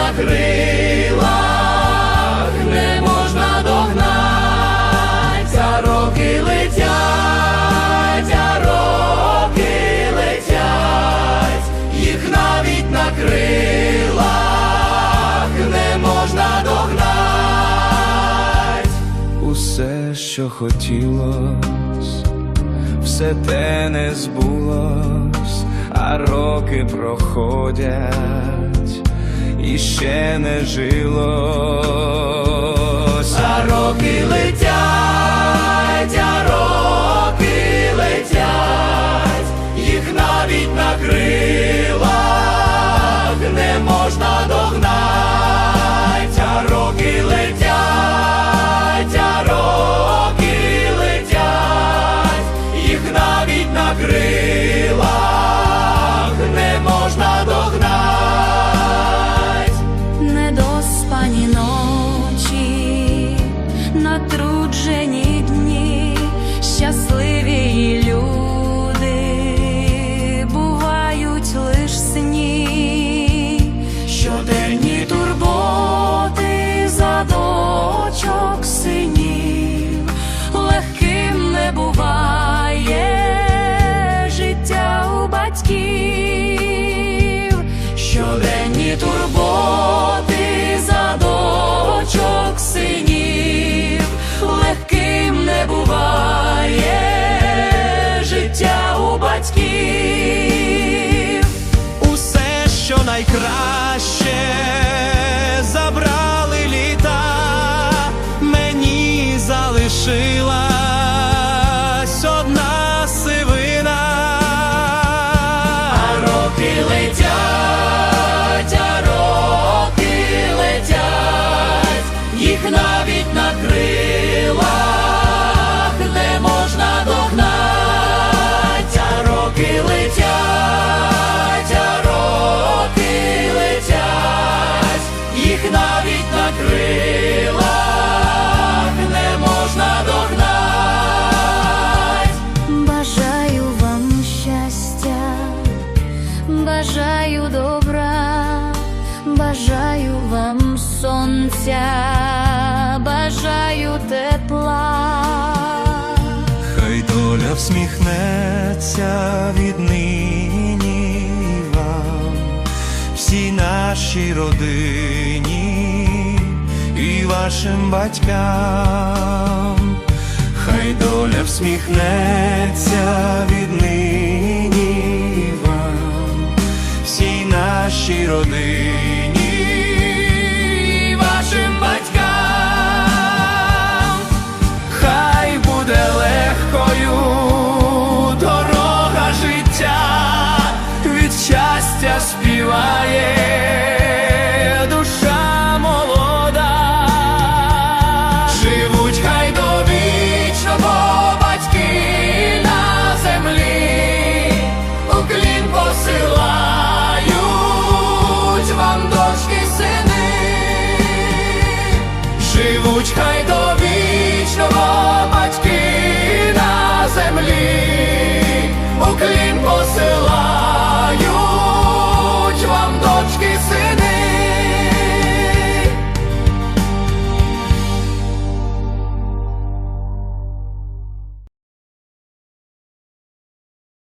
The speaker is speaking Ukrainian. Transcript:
на крилах не можна догнать, роки летять, а роки летять, їх навіть на крилах не можна догнать. Усе, що хотілось, все те не збулось, а роки проходять, ще не жилось. А роки летять, say бажаю добра, бажаю вам сонця, бажаю тепла. Хай доля всміхнеться віднині вам, всій нашій родині і вашим батькам, хай доля всміхнеться віднині нашій родині